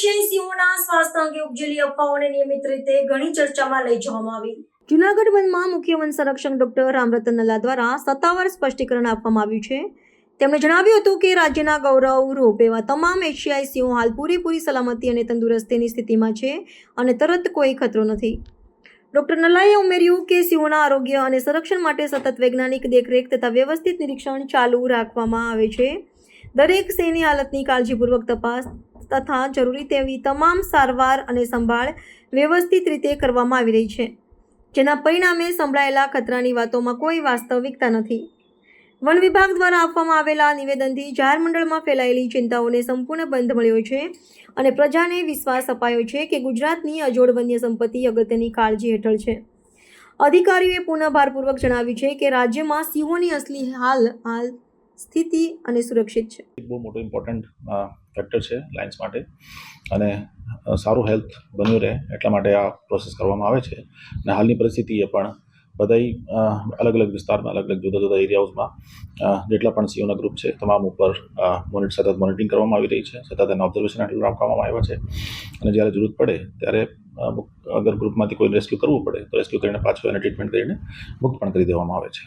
એશિયાઈ સિંહોના સ્વાસ્થ્ય અંગે ઉપજેલી અફવાઓને નિયમિત રીતે ઘણી ચર્ચામાં લઈ જવામાં આવી. જુનાગઢ વનમાં મુખ્ય વન સંરક્ષક ડોક્ટર રામરતન નલ્લા દ્વારા સત્તાવાર સ્પષ્ટીકરણ આપવામાં આવ્યું છે. તેમણે જણાવ્યું હતું કે રાજ્યના ગૌરવ, રૂપ એવા તમામ એશિયાઈ સિંહો હાલ પૂરેપૂરી સલામતી અને તંદુરસ્તીની સ્થિતિમાં છે અને તરત કોઈ ખતરો નથી. ડોક્ટર નલ્લાએ ઉમેર્યું કે સિંહોના આરોગ્ય અને સંરક્ષણ માટે સતત વૈજ્ઞાનિક દેખરેખ તથા વ્યવસ્થિત નિરીક્ષણ ચાલુ રાખવામાં આવે છે. દરેક સિંહની હાલતની કાળજીપૂર્વક તપાસ તથા જરૂરી તેવી તમામ સારવાર અને સંભાળ વ્યવસ્થિત રીતે કરવામાં આવી રહી છે, જેના પરિણામે સંભળાયેલા ખતરાની વાતોમાં કોઈ વાસ્તવિકતા નથી. વન વિભાગ દ્વારા આપવામાં આવેલા નિવેદનથી જાહેર મંડળમાં ફેલાયેલી ચિંતાઓને સંપૂર્ણ બંધ મળ્યો છે અને પ્રજાને વિશ્વાસ અપાયો છે કે ગુજરાતની અજોડ વન્ય સંપત્તિ અગત્યની કાળજી હેઠળ છે. અધિકારીઓએ પુનઃ ભારપૂર્વક જણાવ્યું છે કે રાજ્યમાં સિંહોની અસલી હાલ હાલ સ્થિતિ અને સુરક્ષિત છે. એક બહુ મોટો ઇમ્પોર્ટન્ટ ફેક્ટર છે લાયન્સ માટે. અને સારું હેલ્થ બન્યું રહે એટલા માટે આ પ્રોસેસ કરવામાં આવે છે. અને હાલની પરિસ્થિતિએ પણ બધાય અલગ અલગ વિસ્તારમાં, અલગ અલગ જુદા જુદા એરિયાઓમાં જેટલા પણ સીઓના ગ્રુપ છે, તમામ ઉપર મોનિટ સતત મોનિટરિંગ કરવામાં આવી રહી છે. સતત એના ઓબ્ઝર્વેશન હેઠળ રાખવામાં આવ્યા છે. અને જ્યારે જરૂરત પડે ત્યારે અગર ગ્રુપમાંથી કોઈ રેસ્ક્યુ કરવું પડે, તો રેસ્ક્યુ કરીને પાછું એને ટ્રીટમેન્ટ કરીને મુક્ત પણ કરી દેવામાં આવે છે.